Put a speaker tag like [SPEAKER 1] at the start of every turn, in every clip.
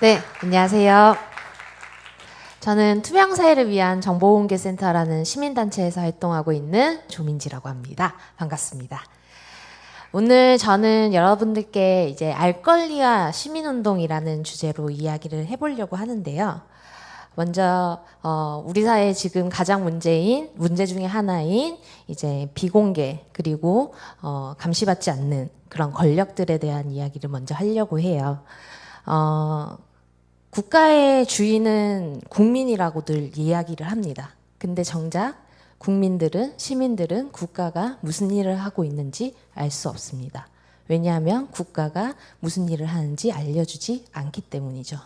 [SPEAKER 1] 네, 안녕하세요. 저는 투명 사회를 위한 정보공개센터라는 시민단체에서 활동하고 있는 조민지라고 합니다. 반갑습니다. 오늘 저는 여러분들께 이제 알 권리와 시민운동이라는 주제로 이야기를 해보려고 하는데요. 먼저 어, 우리 사회 지금 가장 문제인 문제 중에 하나인 이제 비공개 그리고 어, 감시받지 않는 그런 권력들에 대한 이야기를 먼저 하려고 해요. 어, 국가의 주인은 국민이라고들 이야기를 합니다. 근데 정작 국민들은 시민들은 국가가 무슨 일을 하고 있는지 알 수 없습니다. 왜냐하면 국가가 무슨 일을 하는지 알려주지 않기 때문이죠.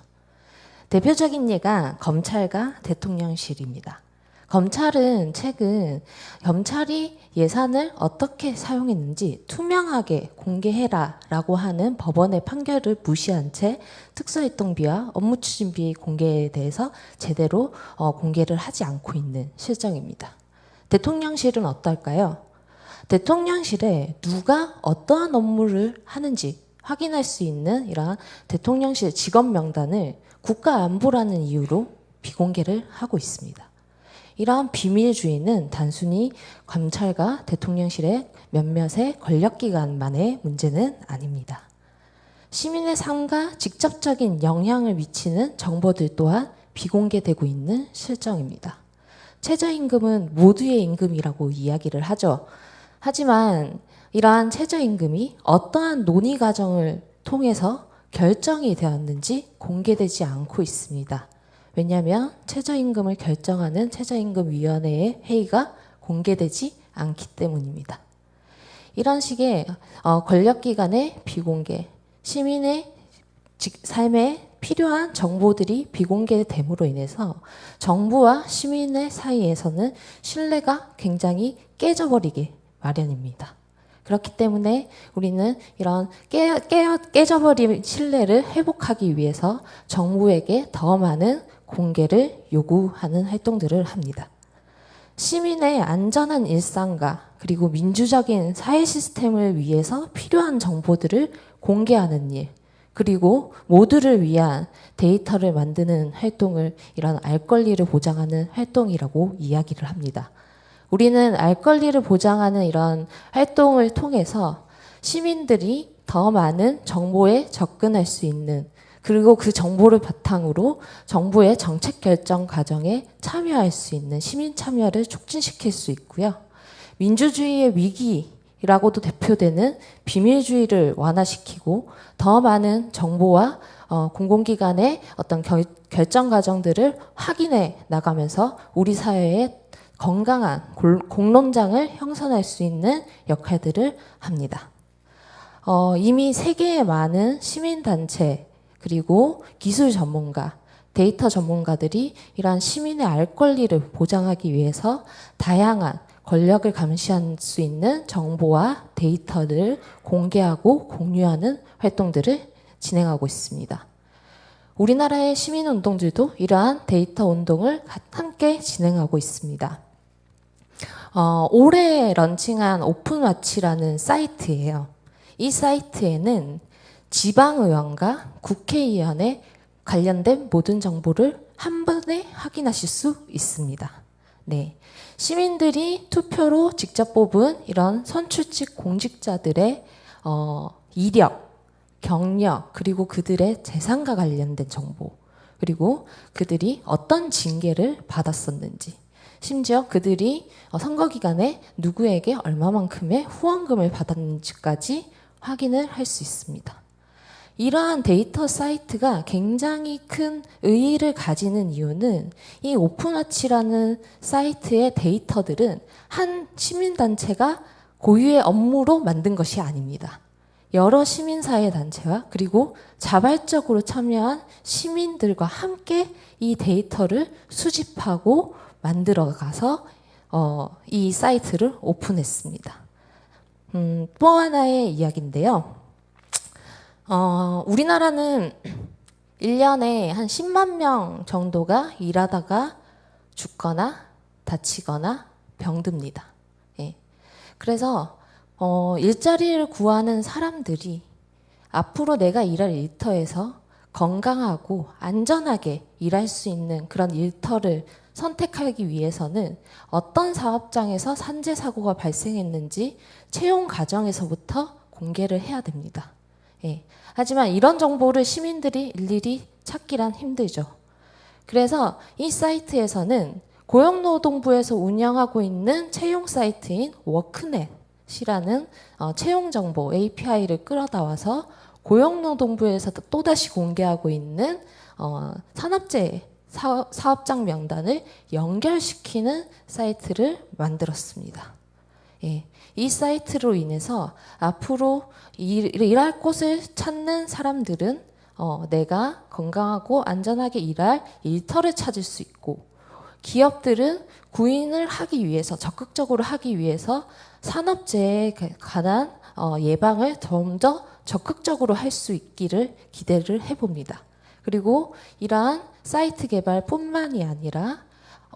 [SPEAKER 1] 대표적인 예가 검찰과 대통령실입니다. 검찰은 최근 검찰이 예산을 어떻게 사용했는지 투명하게 공개해라 라고 하는 법원의 판결을 무시한 채 특수활동비와 업무추진비 공개에 대해서 제대로 어, 공개를 하지 않고 있는 실정입니다. 대통령실은 어떨까요? 대통령실에 누가 어떠한 업무를 하는지 확인할 수 있는 이러한 대통령실 직업 명단을 국가안보라는 이유로 비공개를 하고 있습니다. 이러한 비밀주의는 단순히 검찰과 대통령실의 몇몇의 권력기관만의 문제는 아닙니다. 시민의 삶과 직접적인 영향을 미치는 정보들 또한 비공개되고 있는 실정입니다. 최저임금은 모두의 임금이라고 이야기를 하죠. 하지만 이러한 최저임금이 어떠한 논의 과정을 통해서 결정이 되었는지 공개되지 않고 있습니다. 왜냐하면 최저임금을 결정하는 최저임금위원회의 회의가 공개되지 않기 때문입니다. 이런 식의 어, 권력기관의 비공개, 시민의 삶에 필요한 정보들이 비공개됨으로 인해서 정부와 시민의 사이에서는 신뢰가 굉장히 깨져버리게 마련입니다. 그렇기 때문에 우리는 이런 깨, 깨, 깨져버린 신뢰를 회복하기 위해서 정부에게 더 많은 공개를 요구하는 활동들을 합니다. 시민의 안전한 일상과 그리고 민주적인 사회 시스템을 위해서 필요한 정보들을 공개하는 일, 그리고 모두를 위한 데이터를 만드는 활동을 이런 알 권리를 보장하는 활동이라고 이야기를 합니다. 우리는 알 권리를 보장하는 이런 활동을 통해서 시민들이 더 많은 정보에 접근할 수 있는 그리고 그 정보를 바탕으로 정부의 정책 결정 과정에 참여할 수 있는 시민 참여를 촉진시킬 수 있고요. 민주주의의 위기라고도 대표되는 비밀주의를 완화시키고 더 많은 정보와 어, 공공기관의 어떤 결, 결정 과정들을 확인해 나가면서 우리 사회의 건강한 골, 공론장을 형성할 수 있는 역할들을 합니다. 어, 이미 세계의 많은 시민단체 그리고 기술 전문가, 데이터 전문가들이 이러한 시민의 알 권리를 보장하기 위해서 다양한 권력을 감시할 수 있는 정보와 데이터를 공개하고 공유하는 활동들을 진행하고 있습니다. 우리나라의 시민운동들도 이러한 데이터 운동을 함께 진행하고 있습니다. 어, 올해 런칭한 오픈와치라는 사이트예요. 이 사이트에는 지방의원과 국회의원에 관련된 모든 정보를 한 번에 확인하실 수 있습니다. 네. 시민들이 투표로 직접 뽑은 이런 선출직 공직자들의 어, 이력, 경력, 그리고 그들의 재산과 관련된 정보, 그리고 그들이 어떤 징계를 받았었는지, 심지어 그들이 어, 선거 기간에 누구에게 얼마만큼의 후원금을 받았는지까지 확인을 할 수 있습니다. 이러한 데이터 사이트가 굉장히 큰 의의를 가지는 이유는 이 오픈워치라는 사이트의 데이터들은 한 시민단체가 고유의 업무로 만든 것이 아닙니다. 여러 시민사회 단체와 그리고 자발적으로 참여한 시민들과 함께 이 데이터를 수집하고 만들어 가서 어, 이 사이트를 오픈했습니다. 음, 또 하나의 이야기인데요. 어, 우리나라는 1년에 한 10만 명 정도가 일하다가 죽거나 다치거나 병듭니다. 예. 그래서 어, 일자리를 구하는 사람들이 앞으로 내가 일할 일터에서 건강하고 안전하게 일할 수 있는 그런 일터를 선택하기 위해서는 어떤 사업장에서 산재 사고가 발생했는지 채용 과정에서부터 공개를 해야 됩니다. 예. 하지만 이런 정보를 시민들이 일일이 찾기란 힘들죠. 그래서 이 사이트에서는 고용노동부에서 운영하고 있는 채용 사이트인 워크넷이라는 어, 채용 정보 API를 끌어다 와서 고용노동부에서 또다시 공개하고 있는 어, 산업재해 사업, 사업장 명단을 연결시키는 사이트를 만들었습니다. 예, 이 사이트로 인해서 앞으로 일, 일할 곳을 찾는 사람들은 어, 내가 건강하고 안전하게 일할 일터를 찾을 수 있고 기업들은 구인을 하기 위해서 적극적으로 하기 위해서 산업재해에 관한 어, 예방을 좀 더 적극적으로 할 수 있기를 기대를 해봅니다. 그리고 이러한 사이트 개발뿐만이 아니라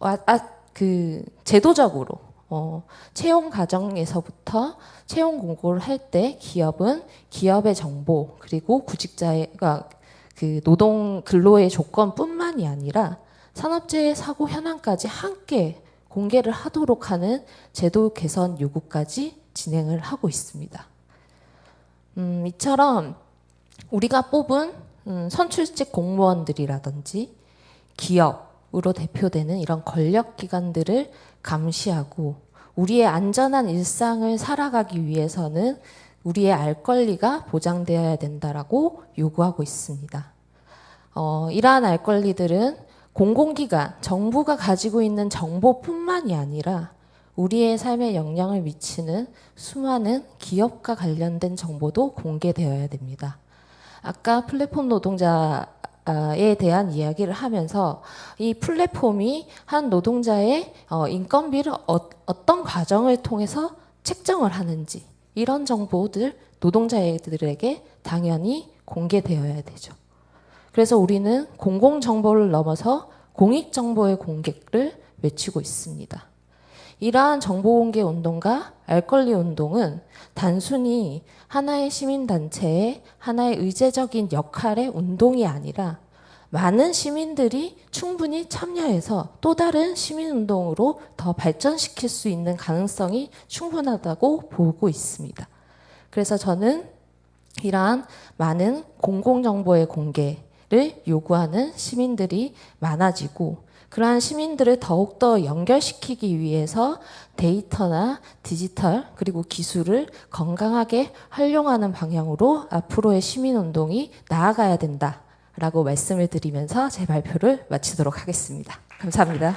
[SPEAKER 1] 아, 아, 그 제도적으로 어, 채용 과정에서부터 채용 공고를 할 때 기업은 기업의 정보 그리고 구직자의 그 노동 근로의 조건뿐만이 아니라 산업재해 사고 현황까지 함께 공개를 하도록 하는 제도 개선 요구까지 진행을 하고 있습니다. 음, 이처럼 우리가 뽑은 음, 선출직 공무원들이라든지 기업으로 대표되는 이런 권력 기관들을 감시하고 우리의 안전한 일상을 살아가기 위해서는 우리의 알 권리가 보장되어야 된다라고 요구하고 있습니다. 어, 이러한 알 권리들은 공공기관, 정부가 가지고 있는 정보뿐만이 아니라 우리의 삶에 영향을 미치는 수많은 기업과 관련된 정보도 공개되어야 됩니다. 아까 플랫폼 노동자 에 대한 이야기를 하면서 이 플랫폼이 한 노동자의 어, 인건비를 어, 어떤 과정을 통해서 책정을 하는지 이런 정보들 노동자들에게 당연히 공개되어야 되죠. 그래서 우리는 공공 정보를 넘어서 공익 정보의 공개를 외치고 있습니다. 이러한 정보공개 운동과 알권리 운동은 단순히 하나의 시민단체의 하나의 의제적인 역할의 운동이 아니라 많은 시민들이 충분히 참여해서 또 다른 시민운동으로 더 발전시킬 수 있는 가능성이 충분하다고 보고 있습니다. 그래서 저는 이러한 많은 공공정보의 공개를 요구하는 시민들이 많아지고 그러한 시민들을 더욱더 연결시키기 위해서 데이터나 디지털 그리고 기술을 건강하게 활용하는 방향으로 앞으로의 시민운동이 나아가야 된다라고 말씀을 드리면서 제 발표를 마치도록 하겠습니다. 감사합니다.